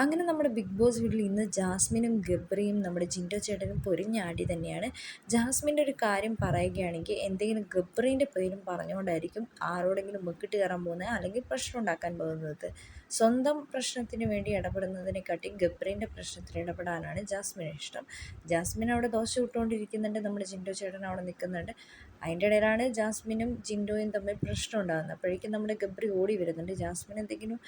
അങ്ങനെ നമ്മുടെ big boss വീട്ടിൽ ഇന്ന് ജാസ്മിനും ഗബ്രിയും നമ്മുടെ ജിൻഡോ ചേട്ടനും പൊരിഞ്ഞാടി തന്നെയാണ്. ജാസ്മിന്റെ ഒരു കാര്യം പറയുകയാണെങ്കിൽ എന്തെങ്കിലും ഗബ്രീന്റെ പേരും പറഞ്ഞുകൊണ്ടായിരിക്കും ആരോടെങ്കിലും മുക്കിട്ട് കയറാൻ പോകുന്നത് അല്ലെങ്കിൽ പ്രശ്നം ഉണ്ടാക്കാൻ പോകുന്നത്. സ്വന്തം പ്രശ്നത്തിന് വേണ്ടി ഇടപെടുന്നതിനെക്കാട്ടി ഗബ്രീന്റെ പ്രശ്നത്തിൽ ഇടപെടാനാണ് ജാസ്മിൻ ഇഷ്ടം. ജാസ്മിൻ അവിടെ ദോശ ഇട്ടുകൊണ്ടിരിക്കുന്നുണ്ട് നമ്മുടെ ജിൻഡോ ചേട്ടൻ അവിടെ നിൽക്കുന്നുണ്ട്. അതിന്റെ ഇടയിലാണ് ജാസ്മിനും ജിൻഡോയും തമ്മിൽ പ്രശ്നം ഉണ്ടാകുന്നത്. അപ്പോഴേക്കും നമ്മുടെ ഗബ്രി ഓടി വരുന്നുണ്ട്. ജാസ്മിൻ എന്തെങ്കിലും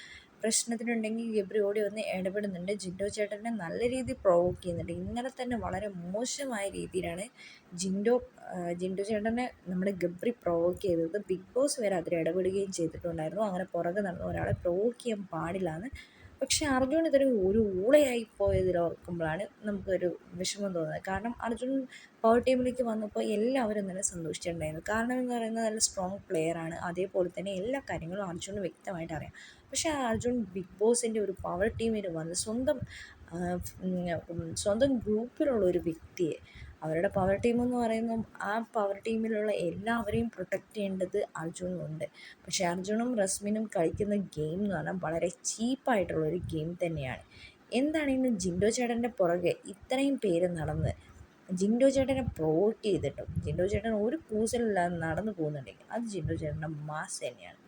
പ്രശ്നത്തിനുണ്ടെങ്കിൽ ഗബ്രി ഓടി വന്ന് ഇടപെടുന്നുണ്ട്. ജിൻഡോ ചേട്ടനെ നല്ല രീതിയിൽ പ്രൊവോക്ക് ചെയ്യുന്നുണ്ട്. ഇന്നലെ തന്നെ വളരെ മോശമായ രീതിയിലാണ് ജിൻഡോ ജിൻഡോ ചേട്ടനെ നമ്മുടെ ഗബ്രി പ്രൊവോക്ക് ചെയ്തത്. ബിഗ് ബോസ് വരെ അതിൽ ഇടപെടുകയും ചെയ്തിട്ടുണ്ടായിരുന്നു. അങ്ങനെ പുറകെ നടന്ന ഒരാളെ പ്രൊവോക്ക് ചെയ്യാൻ പാടില്ല എന്ന് പക്ഷേ അർജുൻ ഇതൊരു ഒരു ഊളയായി പോയതിൽ ഓർക്കുമ്പോഴാണ് നമുക്കൊരു വിഷമം തോന്നുന്നത്. കാരണം അർജുൻ പവർ ടീമിലേക്ക് വന്നപ്പോൾ എല്ലാവരും തന്നെ സന്തോഷിച്ചിട്ടുണ്ടായിരുന്നു. കാരണം എന്ന് പറയുന്നത് നല്ല സ്ട്രോങ് പ്ലെയറാണ് അതേപോലെ തന്നെ എല്ലാ കാര്യങ്ങളും അർജുന് വ്യക്തമായിട്ട് അറിയാം. പക്ഷേ അർജുൻ ബിഗ് ബോസിന്റെ ഒരു പവർ ടീമിൽ വന്ന് സ്വന്തം സ്വന്തം ഗ്രൂപ്പിലുള്ള ഒരു വ്യക്തിയെ അവരുടെ പവർ ടീം എന്ന് പറയുന്ന ആ പവർ ടീമിലുള്ള എല്ലാവരെയും പ്രൊട്ടക്റ്റ് ചെയ്യേണ്ടത് അർജുനുണ്ട്. പക്ഷേ അർജുനും റസ്മിനും കളിക്കുന്ന ഗെയിം എന്ന് പറഞ്ഞാൽ വളരെ ചീപ്പായിട്ടുള്ള ഒരു ഗെയിം തന്നെയാണ്. എന്താണ് ഇന്ന് ജിൻഡോ ചേട്ടന്റെ പുറകെ ഇത്രയും പേര് നടന്ന് ജിൻഡോ ചേട്ടനെ പ്രൊവോക്ക് ചെയ്തിട്ടും ജിൻഡോ ചേട്ടൻ ഒരു കൂസലില്ലാതെ നടന്നു പോകുന്നുണ്ടെങ്കിൽ അത് ജിൻഡോ ചേട്ടന്റെ മാസ് തന്നെയാണ്.